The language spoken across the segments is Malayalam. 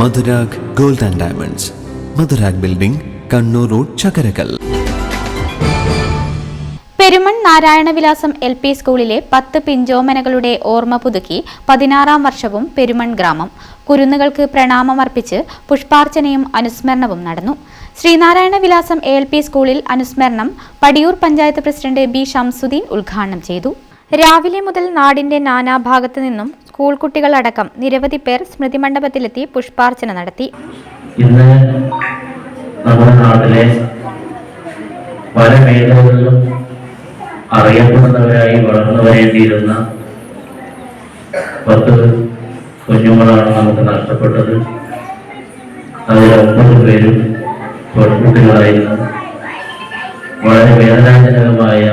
Madhurag gold and diamonds. Madhurag building Kannur road Chakkarakkal. Peruman Narayanavilasam L P സ്കൂളിലെ പത്ത് പിഞ്ചോമനകളുടെ ഓർമ്മ പുതുക്കി പതിനാറാം വർഷവും പെരുമൺ ഗ്രാമം. കുരുന്നുകൾക്ക് പ്രണാമമർപ്പിച്ച് പുഷ്പാർച്ചനയും അനുസ്മരണവും നടന്നു. ശ്രീനാരായണ വിലാസം എ എൽ പി സ്കൂളിൽ അനുസ്മരണം പടിയൂർ പഞ്ചായത്ത് പ്രസിഡന്റ് ബി ഷംസുദ്ദീൻ ഉദ്ഘാടനം ചെയ്തു. രാവിലെ മുതൽ നാടിന്റെ നാനാഭാഗത്തു നിന്നും സ്കൂൾ കുട്ടികളടക്കം നിരവധി പേർ സ്മൃതി മണ്ഡപത്തിലെത്തി പുഷ്പാർച്ചന നടത്തി. ഇന്ന് നമ്മുടെ നാട്ടിലെ പല മേഖലകളിലും അറിയപ്പെടുന്നവരായി വളർന്നു വരേണ്ടിയിരുന്ന പത്ത് കുഞ്ഞുങ്ങളാണ് നമുക്ക് നഷ്ടപ്പെട്ടത്. അതിൽ ഒമ്പത് പേരും പെൺകുട്ടികളായിരുന്നു. വളരെ വേദനാജനകമായ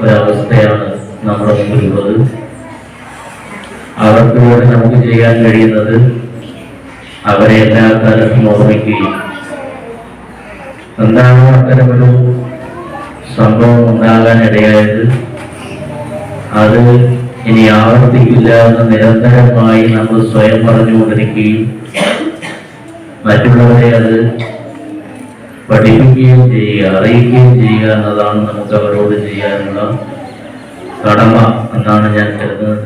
ഒരവസ്ഥയാണ് നമ്മുടെ മുമ്പിലുള്ളത് അവർക്ക് നമുക്ക് ചെയ്യാൻ കഴിയുന്നത് അവരെ എല്ലാ കാലത്തും ഓർമ്മിക്കുകയും എന്താണോ അത്തരമൊരു സംഭവം ഉണ്ടാകാൻ ഇടയായത്? അത് ഇനി ആവർത്തിക്കില്ല എന്ന് നിരന്തരമായി നമ്മൾ സ്വയം പറഞ്ഞുകൊണ്ടിരിക്കുകയും മറ്റുള്ളവരെ അത് പഠിപ്പിക്കുകയും ചെയ്യുക അറിയിക്കുകയും ചെയ്യുക എന്നതാണ് നമുക്ക് അവരോട് ചെയ്യാനുള്ള கடமா அந்த அணையாக்கிறது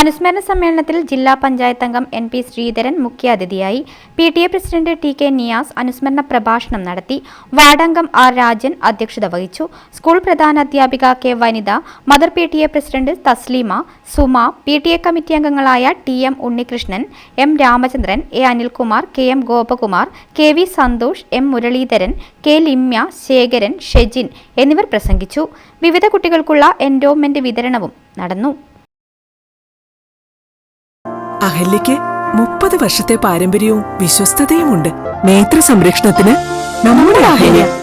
അനുസ്മരണ സമ്മേളനത്തിൽ ജില്ലാ പഞ്ചായത്ത് അംഗം എൻ പി ശ്രീധരൻ മുഖ്യാതിഥിയായി. P T A president T K Niyas അനുസ്മരണ പ്രഭാഷണം നടത്തി. വാർഡംഗം ആർ രാജൻ അധ്യക്ഷത വഹിച്ചു. സ്കൂൾ പ്രധാന അധ്യാപിക K Vanitha mother P T A president Thasleema Suma P T A committee അംഗങ്ങളായ T M Unnikrishnan M Ramachandran A Anilkumar K M Gopakumar K V Santhosh M Muraleedharan K Limya Sekharan Shejin എന്നിവർ പ്രസംഗിച്ചു. വിവിധ കുട്ടികൾക്കുള്ള എൻഡോമെന്റ് വിതരണവും നടന്നു. അഹല്യയ്ക്ക് മുപ്പത് വർഷത്തെ പാരമ്പര്യവും വിശ്വസ്തതയുമുണ്ട്. നേത്ര സംരക്ഷണത്തിന് നമ്മുടെ അഹല്യ